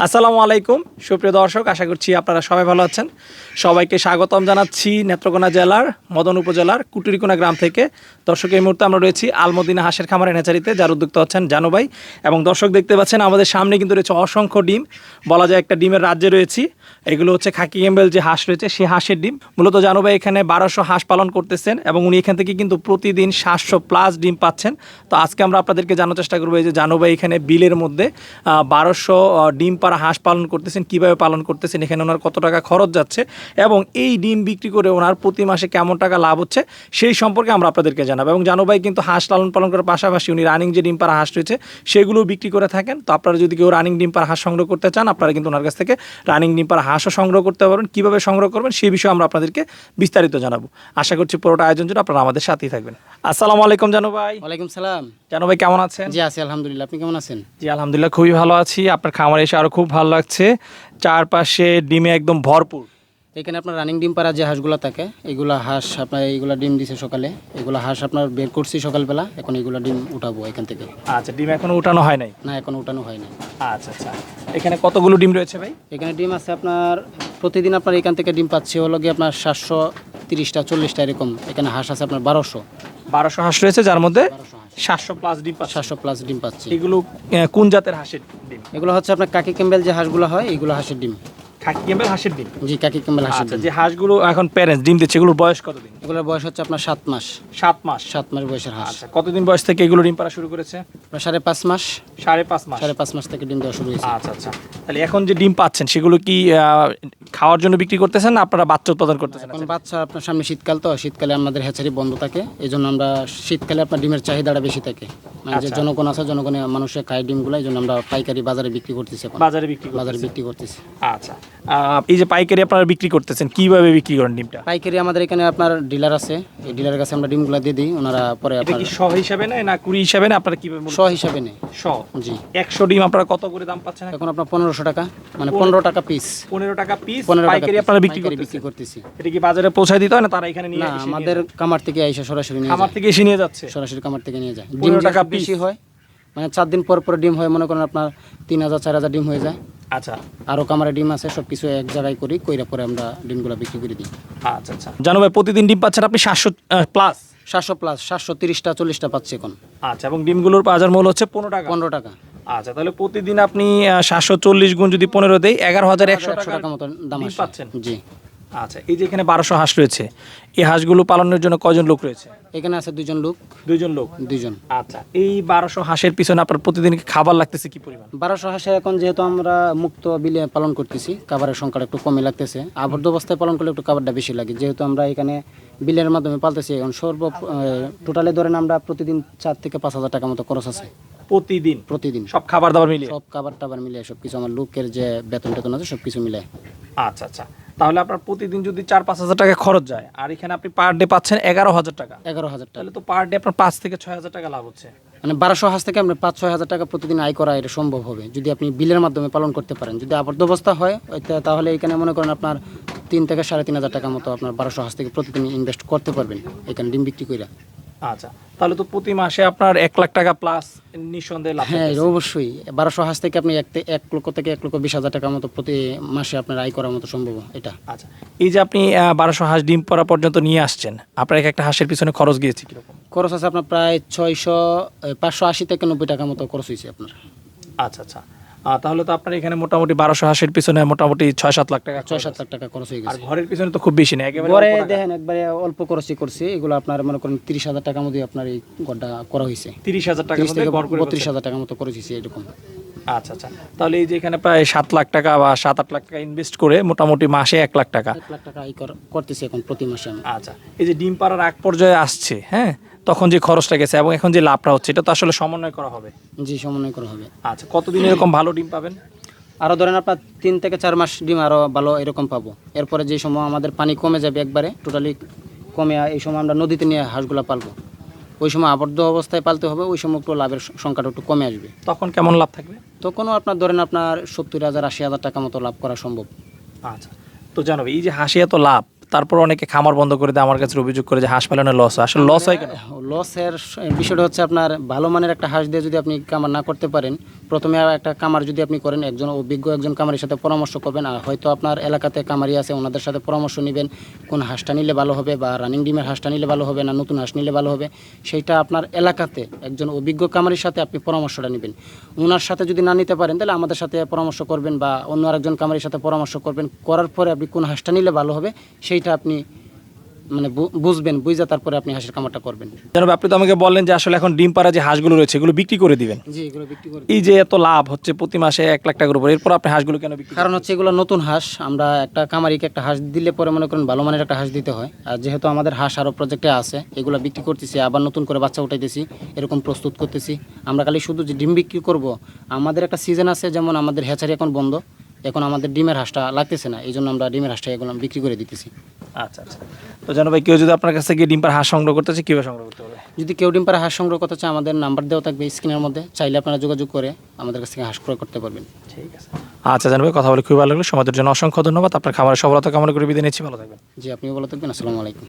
আসসালামু আলাইকুম। সুপ্রিয় দর্শক, আশা করছি আপনারা সবাই ভালো আছেন। সবাইকে স্বাগতম জানাচ্ছি নেত্রকোনা জেলার, মদন উপজেলার কুটুরিকোনা গ্রাম থেকে। দর্শক, এই মুহূর্তে আমরা রয়েছি আলমদিনা হাঁসের খামারের নেচারিতে, যার উদ্যোক্তা হচ্ছেন জানুভাই এবং দর্শক, দেখতে পাচ্ছেন আমাদের সামনে কিন্তু রয়েছে অসংখ্য ডিম। বলা যায় একটা ডিমের রাজ্যে রয়েছি। এগুলো হচ্ছে খাকি গেম্বেল যে হাঁস রয়েছে সেই হাঁসের ডিম। মূলত জানুভাই এখানে বারোশো হাঁস পালন করতেছেন এবং উনি এখান থেকে কিন্তু প্রতিদিন সাতশো প্লাস ডিম পাচ্ছেন। তো আজকে আমরা আপনাদেরকে জানার চেষ্টা করব, এই যে জানুভাই এখানে বিলের মধ্যে বারোশো ডিম পাড়া হাঁস পালন করতেছেন কীভাবে পালন করতেছেন এখানে ওনার কত টাকা খরচ যাচ্ছে এবং এই ডিম বিক্রি করে ওনার প্রতি মাসে কেমন টাকা লাভ হচ্ছে সেই সম্পর্কে আমরা আপনাদেরকে জানাব। এবং জানো ভাই কিন্তু হাঁস লালন পালন করার পাশাপাশি উনি রানিং যে ডিম পাড়া হাঁস রয়েছে সেগুলো বিক্রি করে থাকেন। তো আপনারা যদি কেউ রানিং ডিম পাড়া হাঁস সংগ্রহ করতে চান আপনারা কিন্তু ওনার কাছ থেকে রানিং ডিম পাড়া হাঁসও সংগ্রহ করতে পারবেন। কীভাবে সংগ্রহ করবেন সেই বিষয়ে আমরা আপনাদেরকে বিস্তারিত জানাব। আশা করছি পুরোটা আয়োজন জন্য আপনারা আমাদের সাথেই থাকবেন। আসসালামু আলাইকুম জানো ভাই। ওয়ালাইকুম সালাম। জানো ভাই কেমন আছেন? জি আছি আলহামদুলিল্লাহ। আপনি কেমন আছেন? জি আলহামদুলিল্লাহ খুবই ভালো আছি। আপনার খামারে এসে আরও খুব ভালো লাগছে। চারপাশে ডিমে একদম ভরপুর। এখানে আপনার রানিং ডিম পাড়া যে হাঁসগুলো থাকে এগুলা হাঁস আপনার এইগুলা ডিম দিছে সকালে। এগুলা হাঁস আপনার বের করছি সকালবেলা এখন এগুলা ডিম উঠাবো এখান থেকে। আচ্ছা ডিম এখনও উঠানো হয় নাই? না এখন উঠানো হয় নাই। আচ্ছা আচ্ছা। এখানে কতগুলো ডিম রয়েছে ভাই? এখানে ডিম আছে আপনার প্রতিদিন আপনার এখান থেকে ডিম পাচ্ছি হলো গিয়ে আপনার সাতশো তিরিশটা চল্লিশটা এরকম। এখানে হাঁস আছে আপনার বারোশো। বারোশো হাঁস রয়েছে যার মধ্যে বারোশো হাঁস সাতশো প্লাস ডিম পাচ্ছে। সাতশো প্লাস ডিম পাচ্ছে। এগুলো কোন জাতের হাঁসের ডিম? এগুলো হচ্ছে আপনার কাকি ক্যাম্বেল যে হাঁসগুলো হয় এগুলো হাঁসের ডিম। খাকি গেমের হাঁসের ডিম? জি কাকি ক্যাম্বেল হাঁসের আচ্ছা ডিম। যে হাঁসগুলো এখন প্যারেন্টস ডিম দিচ্ছে এগুলোর বয়স কতদিন? এগুলোর বয়স হচ্ছে আপনার সাত মাস। সাত মাস? সাত মাস বয়সের হাঁস। আচ্ছা কতদিন বয়স থেকে এগুলো ডিম পাড়া শুরু করেছে? আপনার সাড়ে পাঁচ মাস। সাড়ে পাঁচ মাস। সাড়ে পাঁচ মাস থেকে ডিম দেওয়া শুরু হয়েছে। আচ্ছা আচ্ছা। তাহলে এখন যে ডিম পাচ্ছেন সেগুলো কি খাওয়ার জন্য বিক্রি করতেছেন না আপনারা বাচ্চা উৎপাদন করতেছেন? এখন বাচ্চা আপনার সামনে শীতকাল তো শীতকালে আমাদের হ্যাচারি বন্ধ থাকে এই জন্য আমরা শীতকালে আপনার ডিমের চাহিদাটা বেশি থাকে। মানে যে আচ্ছা। জনগণ আছে জনগণে মানুষে খায় ডিমগুলো এই জন্য আমরা পাইকারি বাজারে বিক্রি করতেছি এখন। বাজারে বিক্রি বাজারে বিক্রি করতেছি। আচ্ছা। এই যে পাইকারি আপনারা বিক্রি করতেছেন কীভাবে বিক্রি করেন ডিমটা? পাইকারি আমাদের এখানে আপনার ডিলার আছে এই ডিলারের কাছে আমরা ডিমগুলো দিয়ে দিই ওনারা পরে আপনার কি শ হিসাবে নেয় না কুড়ি হিসাবে না আপনারা কীভাবে শ হিসাবে নেই শ জি। একশো ডিম আপনারা কত করে দাম পাচ্ছেন? এখন আপনার পনেরোশো টাকা মানে পনেরো টাকা পিস পনেরো টাকা পিস টাকা পাইকারি আপনারা বিক্রি বিক্রি করতেছি। এটা কি বাজারে পৌঁছায় দিতে হয় না তারা এখানে নিয়ে না আমাদের কামার থেকে আইসা সরাসরি নিয়ে খামার থেকে এসে নিয়ে যাচ্ছে? সরাসরি কামার থেকে নিয়ে যায়। ডিম টাকা টাকা বেশি হয় মানে চার দিন পর পর ডিম হয় মনে করেন আপনার তিন হাজার চার হাজার ডিম হয়ে যায়। আচ্ছা। আরও কামারে ডিম আছে সব কিছু এক জায়গায় করি কইরা পরে আমরা ডিমগুলো বিক্রি করে দিই। আচ্ছা আচ্ছা। জানো ভাই প্রতিদিন ডিম পাচ্ছেন আপনি সাতশো প্লাস সাতশো প্লাস সাতশো তিরিশটা চল্লিশটা পাচ্ছি এখন। আচ্ছা এবং ডিমগুলোর বাজার মূল্য হচ্ছে পনেরো টাকা। পনেরো টাকা। আচ্ছা তাহলে প্রতিদিন আপনি সাতশো চল্লিশ গুণ যদি পনেরো দেয় এগারো হাজার একশো টাকা মতো দাম পাচ্ছেন? জি। আচ্ছা এই যে এখানে বারোশো হাঁস রয়েছে এই হাঁসগুলো পালনের জন্য কজন লোক রয়েছে? এখানে আছে দুজন লোক। দুইজন লোক? দুজন আচ্ছা এই বারোশো হাঁসের পিছনে আপনার প্রতিদিন খাবার লাগতেছে কি পরিমাণ? বারোশো হাঁসে এখন যেহেতু আমরা মুক্ত বিলে পালন করতেছি খাবারের সংখ্যাটা একটু কমে লাগতেছে। আবদ্ধ অবস্থায় পালন করলে একটু খাবারটা বেশি লাগে। যেহেতু আমরা এখানে বিলের মাধ্যমে পালতেছি এখন সর্ব টোটালে ধরেন আমরা প্রতিদিন চার থেকে পাঁচ হাজার টাকা মতো খরচ আছে। প্রতিদিন? প্রতিদিন। সব খাবার দাবার মিলিয়ে? সব খাবার টাবার মিলে সব কিছু আমার লোকের যে বেতন টেতন আছে সব কিছু মিলে আচ্ছা আচ্ছা। তাহলে আপনার প্রতিদিন যদি চার পাঁচ হাজার টাকা খরচ যায় আর এখানে আপনি পার ডে পাচ্ছেন এগারো হাজার টাকা। এগারো হাজার টাকা। তাহলে তো পার ডে আপনার পাঁচ থেকে ছয় হাজার টাকা লাভ হচ্ছে। মানে বারোশো হাঁস থেকে আপনার পাঁচ ছয় হাজার টাকা প্রতিদিন আয় করা এটা সম্ভব হবে যদি আপনি বিলের মাধ্যমে পালন করতে পারেন। যদি আবদ্ধ অবস্থা হয় তাহলে এখানে মনে করেন আপনার তিন থেকে সাড়ে তিন হাজার টাকা মতো আপনার বারোশো হাঁস থেকে প্রতিদিন ইনভেস্ট করতে পারবেন এখানে ডিম বিক্রি করে আচ্ছা তাহলে তো প্রতি মাসে আপনার এক লাখ টাকা প্লাস নিঃসন্দেহে লাভ হ্যাঁ অবশ্যই। বারোশো হাঁস থেকে আপনি এক এক লক্ষ থেকে এক লক্ষ বিশ হাজার টাকার মতো প্রতি মাসে আপনার আয় করার মতো সম্ভব এটা। আচ্ছা এই যে আপনি বারোশো হাঁস ডিম পড়া পর্যন্ত নিয়ে আসছেন আপনার এক একটা হাঁসের পিছনে খরচ গিয়েছে কীরকম? খরচ আছে আপনার প্রায় ছয়শো পাঁচশো আশি থেকে নব্বই টাকার মতো খরচ হয়েছে আপনার। আচ্ছা আচ্ছা। তাহলে তো আপনার এখানে মোটামুটি বারোশো হাঁসের পিছনে মোটামুটি ছয় সাত লাখ টাকা ছয় সাত লাখ টাকা খরচ হয়ে আর গেছে ঘরের পিছনে তো খুব বেশি না একেবারে দেখেন একবারে অল্প খরচই করছি। এগুলো আপনার মনে করেন তিরিশ হাজার টাকার মধ্যে আপনার এই ঘরটা করা হয়েছে। তিরিশ হাজার টাকা বত্রিশ হাজার টাকার মতো খরচ হয়েছে এরকম। আচ্ছা আচ্ছা। তাহলে এই যে এখানে প্রায় সাত লাখ টাকা বা সাত আট লাখ টাকা ইনভেস্ট করে মোটামুটি মাসে এক লাখ টাকা। এক লাখ টাকা করতেছি এখন প্রতি মাসে আচ্ছা। এই যে ডিম পাড়ার আগ পর্যায়ে আসছে হ্যাঁ? তখন যে খরচটা গেছে এবং এখন যে লাভটা হচ্ছে এটা তো আসলে সমন্বয় করা হবে। জি সমন্বয় করা হবে। আচ্ছা কতদিন এরকম ভালো ডিম পাবেন? আরও ধরেন আপনার তিন থেকে চার মাস ডিম আরও ভালো এরকম পাবো। এরপরে যে সময় আমাদের পানি কমে যাবে একবারে টোটালি কমে এই সময় আমরা নদীতে নিয়ে হাঁসগুলো পালবো। ওই সময় আবদ্ধ অবস্থায় পালতে হবে ওই সময় একটু লাভের সংখ্যাটা একটু কমে আসবে। তখন কেমন লাভ থাকবে? তখনও আপনার ধরেন আপনার সত্তর হাজার আশি হাজার টাকা মতো লাভ করা সম্ভব। আচ্ছা তো জানো এই যে হাসি এত লাভ তারপর অনেকে খামার বন্ধ করে দেয়, আমার কাছে অভিযোগ করে যে হাঁস পালনে লস হয়। আসলে লস হয় কেন? লসের বিষয়টা হচ্ছে আপনার ভালো মানের একটা হাঁস দিয়ে যদি আপনি কামার না করতে পারেন, প্রথমে একটা কামার যদি আপনি করেন, একজন অভিজ্ঞ একজন কামারের সাথে পরামর্শ করবেন, আর হয়তো আপনার এলাকাতে কামারি আছে, ওনাদের সাথে পরামর্শ নেবেন, কোন হাঁসটা নিলে ভালো হবে বা রানিং ডিমের হাঁসটা নিলে ভালো হবে না নতুন হাঁস নিলে ভালো হবে, সেইটা আপনার এলাকাতে একজন অভিজ্ঞ কামারির সাথে আপনি পরামর্শটা নেবেন। ওনার সাথে যদি না নিতে পারেন, তাহলে আমাদের সাথে পরামর্শ করবেন বা অন্য আরেকজন কামারির সাথে পরামর্শ করবেন, করার পরে আপনি কোন হাঁসটা নিলে ভালো হবে সেইটা আপনি মানে বুঝবেন বুঝে তারপরে আপনি হাঁসের কামারটা করবেন। জানাব আপনি তো আমাকে বললেন যে আসলে এখন ডিম পাড়া যে হাঁসগুলো রয়েছে এগুলো বিক্রি করে দিবেন। জি এগুলো বিক্রি করে এই যে এত লাভ হচ্ছে প্রতি মাসে এক লাখ টাকার উপর এরপর আপনি হাঁসগুলো কেন বিক্রি কারণ হচ্ছে এগুলো নতুন হাঁস আমরা একটা কামারিকে একটা হাঁস দিলে পরে মনে করেন ভালো মানের একটা হাঁস দিতে হয়। আর যেহেতু আমাদের হাঁস আরও প্রজেক্টে আছে এগুলো বিক্রি করতেছি আবার নতুন করে বাচ্চা উঠাইতেছি এরকম প্রস্তুত করতেছি। আমরা খালি শুধু যে ডিম বিক্রি করব আমাদের একটা সিজন আছে যেমন আমাদের হ্যাচারি এখন বন্ধ। এখন আমাদের ডিমের হাঁসটা লাগতেছে না এই জন্য আমরা ডিমের হাঁসটা এগুলো বিক্রি করে দিতেছি। আচ্ছা আচ্ছা। তো জানো ভাই কেউ যদি আপনার কাছ থেকে ডিম পাড়া হাঁস সংগ্রহ করতে চায় কীভাবে সংগ্রহ করতে হবে যদি কেউ ডিম পারে হাঁস সংগ্রহ করতে চায় আমাদের নাম্বার দেওয়া থাকবে স্ক্রিনের মধ্যে চাইলে আপনারা যোগাযোগ করে আমাদের কাছ থেকে হাঁস ক্রয় করতে পারবেন। ঠিক আছে। আচ্ছা জানো ভাই কথা বলে খুবই ভালো লাগল। সমাজের জন্য অসংখ্য ধন্যবাদ। আপনার খাবারের সফলতা কামনা করে বিদায় নিচ্ছি। ভালো থাকবেন। জি আপনিও ভালো থাকবেন। আসসালামু আলাইকুম।